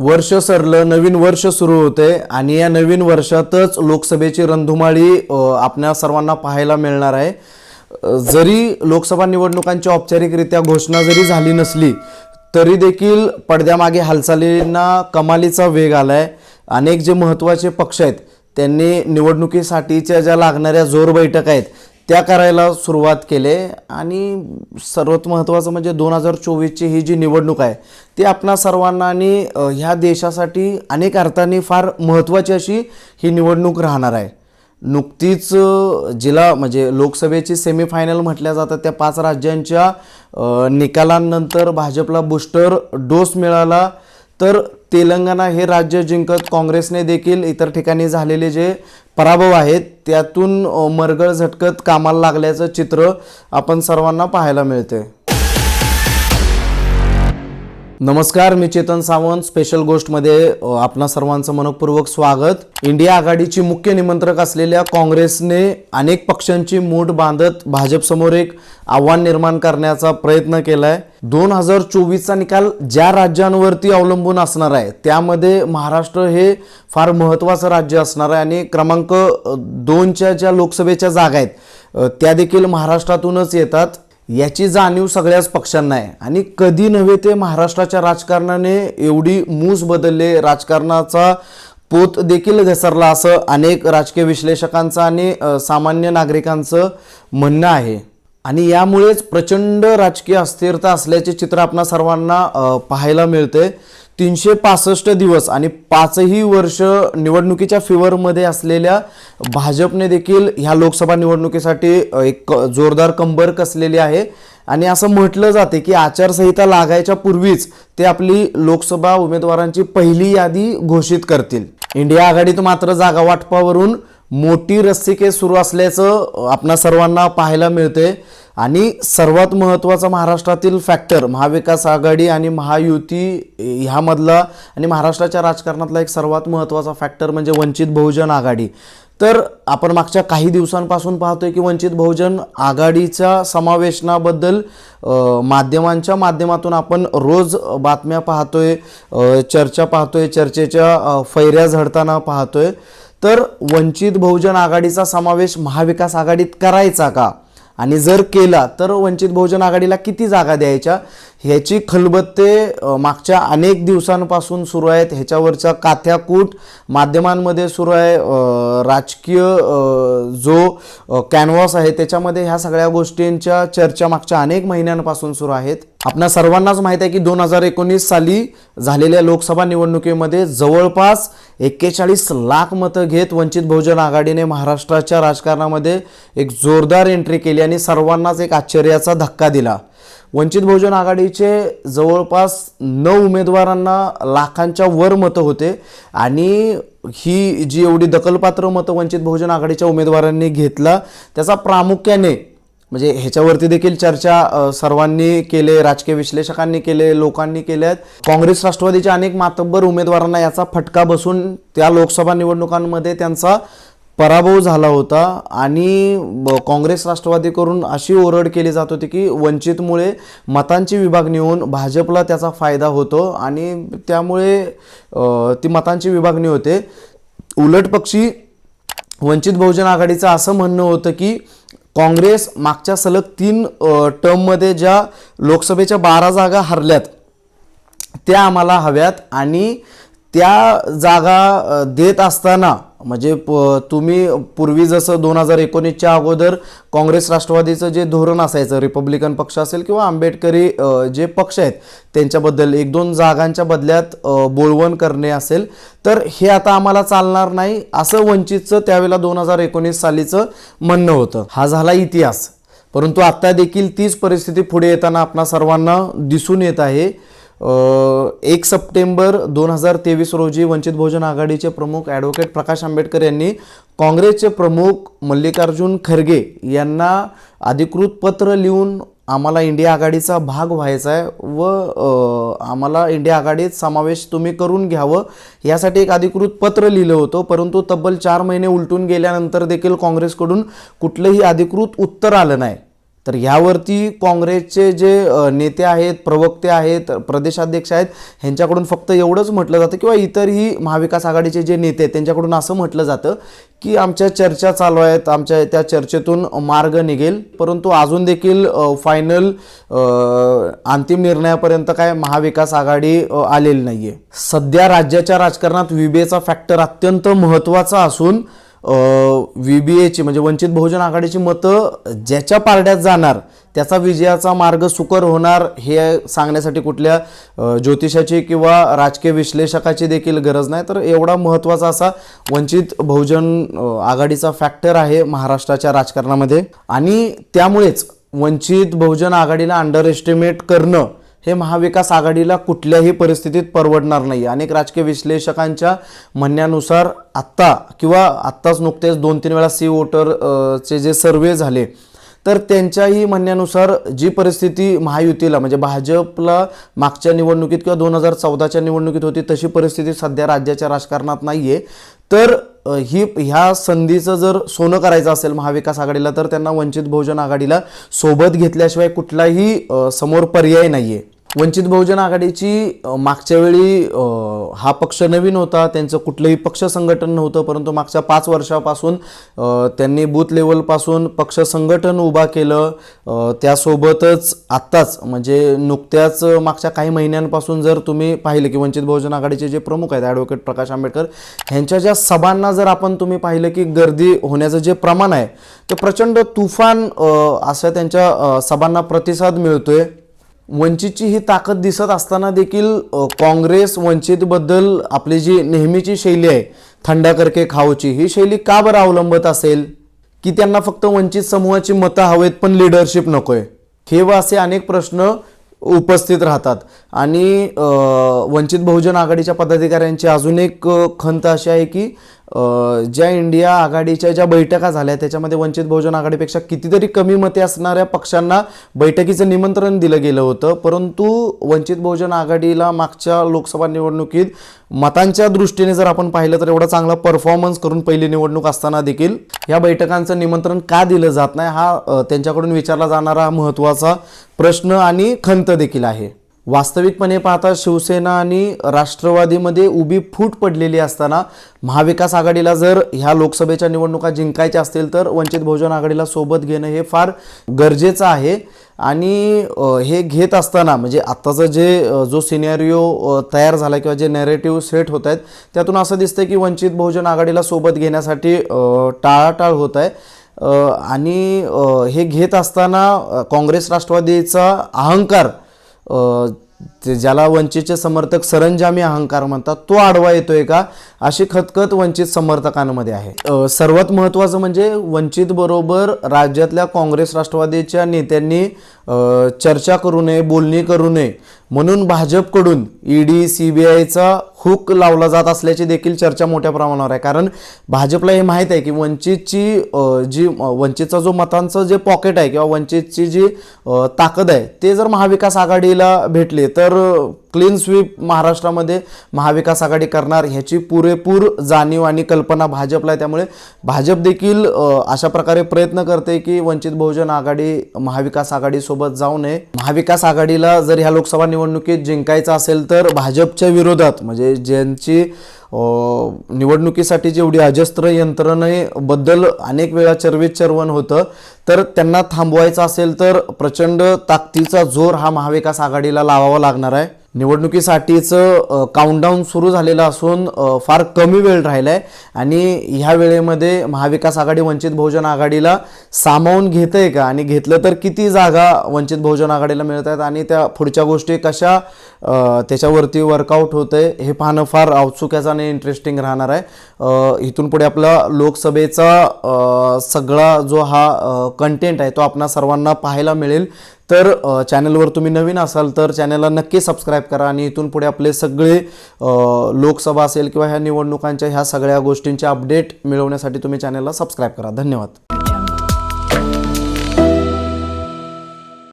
वर्ष सरलं नवीन वर्ष सुरू होते आणि या नवीन वर्षातच लोकसभेची रणधुमाळी आपल्या सर्वांना पाहायला मिळणार आहे. जरी लोकसभा निवडणुकांची औपचारिकरित्या घोषणा जरी झाली नसली तरी देखील पडद्यामागे हालचालींना कमालीचा वेग आलाय. अनेक जे महत्त्वाचे पक्ष आहेत त्यांनी निवडणुकीसाठीच्या ज्या लागणाऱ्या जोर बैठक आहेत त्या करायला सुरुवात केले आणि सर्वात महत्त्वाचं म्हणजे दोन हजार चोवीसची ही जी निवडणूक आहे ती आपणा सर्वांना आणि ह्या देशासाठी अनेक अर्थाने फार महत्त्वाची अशी ही निवडणूक राहणार आहे. नुकतीच जिला म्हणजे लोकसभेची सेमीफायनल म्हटल्या जातात त्या पाच राज्यांच्या निकालांनंतर भाजपला बूस्टर डोस मिळाला. तर तेलंगणा हे राज्य जिंकत काँग्रेसने देखील इतर ठिकाणी झालेले जे पराभव आहेत. त्यातून मरगळ झटकत कामाला लागल्याचं चित्र आपण सर्वांना पाहायला मिळते नमस्कार मी चेतन सावंत. स्पेशल गोष्टमध्ये आपणा सर्वांचं मनपूर्वक स्वागत. इंडिया आघाडीची मुख्य निमंत्रक असलेल्या काँग्रेसने अनेक पक्षांची मूठ बांधत भाजपसमोर एक आव्हान निर्माण करण्याचा प्रयत्न केलाय. दोन हजार चोवीसचा निकाल ज्या राज्यांवरती अवलंबून असणार आहे त्यामध्ये महाराष्ट्र हे फार महत्त्वाचं राज्य असणार आहे आणि क्रमांक दोनच्या ज्या लोकसभेच्या जागा आहेत त्या देखील महाराष्ट्रातूनच येतात. याची जाणीव सगळ्याच पक्षांना आहे. आणि कधी नव्हे ते महाराष्ट्राच्या राजकारणाने एवढी मूस बदलले राजकारणाचा पोत देखील घसरला असं अनेक राजकीय विश्लेषकांचं आणि सामान्य नागरिकांचं म्हणणं आहे. आणि यामुळेच प्रचंड राजकीय अस्थिरता असल्याचे चित्र आपणा सर्वांना पाहायला मिळते तीनशे पासष्ट दिवस आणि पाचही वर्ष निवडणुकीच्या फिवरमध्ये असलेल्या भाजपने देखील ह्या लोकसभा निवडणुकीसाठी एक जोरदार कंबर कसलेली आहे. आणि असं म्हटलं जाते की आचारसंहिता लागायच्या पूर्वीच ते आपली लोकसभा उमेदवारांची पहिली यादी घोषित करतील. इंडिया आघाडीत मात्र जागा वाटपावरून मोठी रस्सीकेस सुरू असल्याचं आपणा सर्वांना पाहायला मिळते आणि सर्वात महत्त्वाचा महाराष्ट्रातील फॅक्टर महाविकास आघाडी आणि महायुती ह्यामधला आणि महाराष्ट्राच्या राजकारणातला एक सर्वात महत्त्वाचा फॅक्टर म्हणजे वंचित बहुजन आघाडी. तर आपण मागच्या काही दिवसांपासून पाहतोय की वंचित बहुजन आघाडीच्या समावेशनाबद्दल माध्यमांच्या माध्यमातून आपण रोज बातम्या पाहतोय चर्चा पाहतोय चर्चेच्या फैऱ्या झडताना पाहतोय. तर वंचित बहुजन आघाडीचा समावेश महाविकास आघाडीत करायचा का? आणि जर केला तर वंचित बहुजन आघाडीला किती जागा द्यायच्या? ह्याची खलबत्ते मागच्या अनेक दिवसांपासून सुरू आहेत. ह्याच्यावरच्या काथ्याकूट माध्यमांमध्ये सुरू आहे. राजकीय जो कॅनव्हास आहे त्याच्यामध्ये ह्या सगळ्या गोष्टींच्या चर्चा मागच्या अनेक महिन्यांपासून सुरू आहेत. आपणा सर्वांनाच माहीत आहे की दोन हजार एकोणीस साली झालेल्या लोकसभा निवडणुकीमध्ये जवळपास एक्केचाळीस लाख मतं घेत वंचित बहुजन आघाडीने महाराष्ट्राच्या राजकारणामध्ये एक जोरदार एंट्री केली आणि सर्वांनाच एक आश्चर्याचा धक्का दिला. वंचित बहुजन आघाडीचे जवळपास नऊ उमेदवारांना लाखांच्या वर मतं होते आणि ही जी एवढी दखलपात्र मतं वंचित बहुजन आघाडीच्या उमेदवारांनी घेतला त्याचा प्रामुख्याने म्हणजे ह्याच्यावरती देखील चर्चा सर्वांनी केले राजकीय विश्लेषकांनी केले लोकांनी केले आहेत. काँग्रेस राष्ट्रवादीच्या अनेक मातब्बर उमेदवारांना याचा फटका बसून त्या लोकसभा निवडणुकांमध्ये त्यांचा पराभव झाला होता आणि ब- काँग्रेस राष्ट्रवादीकडून अशी ओरड केली जात होती की वंचितमुळे मतांची विभागणी होऊन भाजपला त्याचा फायदा होतो आणि त्यामुळे ती मतांची विभागणी होते. उलट पक्षी वंचित बहुजन आघाडीचं असं म्हणणं होतं की काँग्रेस मागच्या सलग तीन टर्ममध्ये ज्या लोकसभेच्या बारा जागा हरल्यात त्या आम्हाला हव्यात आणि त्या जागा देत असताना म्हणजे प- तुम्ही पूर्वी जसं दोन हजार एकोणीसच्या अगोदर काँग्रेस राष्ट्रवादीचं जे धोरण असायचं रिपब्लिकन पक्ष असेल किंवा आंबेडकरी जे पक्ष आहेत त्यांच्याबद्दल एक दोन जागांच्या बदल्यात बोळवण करणे असेल तर हे आता आम्हाला चालणार नाही असं वंचितचं त्यावेळेला दोन हजार एकोणीस सालीचं म्हणणं होतं. हा झाला इतिहास. परंतु आत्ता देखील तीच परिस्थिती पुढे येताना आपणा सर्वांना दिसून येत आहे. एक सप्टेंबर दोन हजार तेवीस रोजी वंचित बहुजन आघाडीचे प्रमुख ॲडव्होकेट प्रकाश आंबेडकर यांनी काँग्रेसचे प्रमुख मल्लिकार्जुन खरगे यांना अधिकृत पत्र लिहून आम्हाला इंडिया आघाडीचा भाग व्हायचा आहे व आम्हाला इंडिया आघाडीत समावेश तुम्ही करून घ्यावं यासाठी एक अधिकृत पत्र लिहिलं होतं. परंतु तब्बल चार महिने उलटून गेल्यानंतर देखील काँग्रेसकडून कुठलंही अधिकृत उत्तर आलं नाही. तर ह्यावरती काँग्रेसचे जे नेते आहेत प्रवक्ते आहेत प्रदेशाध्यक्ष आहेत ह्यांच्याकडून फक्त एवढंच म्हटलं जातं किंवा इतरही महाविकास आघाडीचे जे नेते आहेत त्यांच्याकडून असं म्हटलं जातं की आमच्या चर्चा चालू आहेत आमच्या त्या चर्चेतून मार्ग निघेल. परंतु अजून देखील फायनल अंतिम निर्णयापर्यंत काय महाविकास आघाडी आलेली नाही आहे सध्या राज्याच्या राजकारणात विबेचा फॅक्टर अत्यंत महत्त्वाचा असून व्ही बी एची म्हणजे वंचित बहुजन आघाडीची मतं ज्याच्या पारड्यात जाणार त्याचा विजयाचा मार्ग सुकर होणार हे सांगण्यासाठी कुठल्या ज्योतिषाची किंवा राजकीय विश्लेषकाची देखील गरज नाही. तर एवढा महत्त्वाचा असा वंचित बहुजन आघाडीचा फॅक्टर आहे महाराष्ट्राच्या राजकारणामध्ये. आणि त्यामुळेच वंचित बहुजन आघाडीला अंडर एस्टिमेट करणं हे महाविकास आघाडीला कुठल्याही परिस्थितीत परवडणार नाही. अनेक राजकीय विश्लेषकांच्या म्हणण्यानुसार आत्ता किंवा आत्ताच नुकतेच दोन तीन वेळा सी वोटर चे जे सर्वे झाले तर त्यांच्याही म्हणण्यानुसार जी परिस्थिती महायुतीला म्हणजे भाजपला मागच्या निवडणुकीत किंवा दोन हजार चौदाच्या निवडणुकीत होती तशी परिस्थिती सध्या राज्याच्या राजकारणात नाही आहे तर ही ह्या संधीचं जर सोनं करायचं असेल महाविकास आघाडीला तर त्यांना वंचित बहुजन आघाडीला सोबत घेतल्याशिवाय कुठलाही समोर पर्याय नाही आहे वंचित बहुजन आघाडीची मागच्या वेळी हा पक्ष नवीन होता त्यांचं कुठलंही पक्ष संघटन नव्हतं परंतु मागच्या पाच वर्षापासून त्यांनी बूथ लेवलपासून पक्ष संघटन उभा केलं. त्यासोबतच आत्ताच म्हणजे नुकत्याच मागच्या काही महिन्यांपासून जर तुम्ही पाहिलं की वंचित बहुजन आघाडीचे जे प्रमुख आहेत ॲडव्होकेट प्रकाश आंबेडकर ह्यांच्या ज्या सभांना जर आपण तुम्ही पाहिलं की गर्दी होण्याचं जे प्रमाण आहे ते प्रचंड तुफान अशा असं त्यांच्या सभांना प्रतिसाद मिळतोय. वंचितची ही ताकद दिसत असताना देखील काँग्रेस वंचितबद्दल आपली जी नेहमीची शैली आहे थंडा करके खाऊची ही शैली का बरं अवलंबत असेल? की त्यांना फक्त वंचित समूहाची मतं हवेत पण लिडरशिप नकोय? हे व असे अनेक प्रश्न उपस्थित राहतात. आणि वंचित बहुजन आघाडीच्या पदाधिकाऱ्यांची अजून एक खंत अशी आहे की ज्या इंडिया आघाडीच्या ज्या बैठका झाल्या त्याच्यामध्ये वंचित बहुजन आघाडीपेक्षा कितीतरी कमी मते असणाऱ्या पक्षांना बैठकीचं निमंत्रण दिलं गेलं होतं. परंतु वंचित बहुजन आघाडीला मागच्या लोकसभा निवडणुकीत मतांच्या दृष्टीने जर आपण पाहिलं तर एवढा चांगला परफॉर्मन्स करून पहिली निवडणूक असताना देखील या बैठकांचं निमंत्रण का दिलं जात नाही हा त्यांच्याकडून विचारला जाणारा महत्त्वाचा प्रश्न आणि खंत देखील आहे. वास्तविकपणे पाहता शिवसेना आणि राष्ट्रवादीमध्ये उभी फूट पडलेली असताना महाविकास आघाडीला जर ह्या लोकसभेच्या निवडणुका जिंकायच्या असतील तर वंचित बहुजन आघाडीला सोबत घेणं हे फार गरजेचं आहे. आणि हे घेत असताना म्हणजे आत्ताचं जे जो सिनेरिओ तयार झाला किंवा जे नॅरेटिव्ह सेट होत आहेत त्यातून असं दिसतं की वंचित बहुजन आघाडीला सोबत घेण्यासाठी टाळाटाळ होत आहे. आणि हे घेत असताना काँग्रेस राष्ट्रवादीचा अहंकार अ, ते ज्याला वंचितचे समर्थक सरंजामी अहंकार म्हणतात तो आडवा येतोय का? अशी खतखत वंचित समर्थकांमध्ये आहे. सर्वात महत्त्वाचं म्हणजे वंचित बरोबर राज्यातल्या काँग्रेस राष्ट्रवादीच्या नेत्यांनी चर्चा करू नये बोलणी करू नये. म्हणून भाजपकडून ईडी सी बी आयचा हुक लावला जात असल्याची देखील चर्चा मोठ्या प्रमाणावर आहे. कारण भाजपला हे माहीत आहे की वंचितची जी वंचितचा जो मतांचं जे पॉकेट आहे किंवा वंचितची जी ताकद आहे ते जर महाविकास आघाडीला भेटले तर क्लीन स्वीप महाराष्ट्रामध्ये महाविकास आघाडी करणार ह्याची पुरेपूर जाणीव आणि कल्पना भाजपला आहे. त्यामुळे भाजप देखील अशा प्रकारे प्रयत्न करते की वंचित बहुजन आघाडी महाविकास आघाडीसोबत जाऊ नये. महाविकास आघाडीला जर ह्या लोकसभा निवडणुकीत जिंकायचं असेल तर भाजपच्या विरोधात म्हणजे ज्यांची निवडणुकीसाठी जेवढी अजस्त्र यंत्रणेबद्दल अनेक वेळा चर्वित चर्वण होतं तर त्यांना थांबवायचं असेल तर प्रचंड ताकदीचा जोर हा महाविकास आघाडीला लावावा लागणार आहे. निवडणुकीसाठीचं काउंटडाऊन सुरू झालेलं असून फार कमी वेळ राहिला आहे आणि ह्या वेळेमध्ये महाविकास आघाडी वंचित बहुजन आघाडीला सामावून घेत आहे का? आणि घेतलं तर किती जागा वंचित बहुजन आघाडीला मिळत आहेत? आणि त्या पुढच्या गोष्टी कशा त्याच्यावरती वर्कआउट होत आहे हे पाहणं फार औत्सुक्याचं आणि इंटरेस्टिंग राहणार आहे. इथून पुढे आपला लोकसभेचा सगळा जो हा कंटेंट आहे तो आपणा सर्वांना पाहायला मिळेल. तर चॅनलवर तुम्ही नवीन असाल तर चॅनलला नक्की सबस्क्राईब करा आणि इथून पुढे आपले सगळे लोकसभा असेल किंवा ह्या निवडणुकांच्या ह्या सगळ्या गोष्टींचे अपडेट मिळवण्यासाठी तुम्ही चॅनलला सबस्क्राईब करा. धन्यवाद.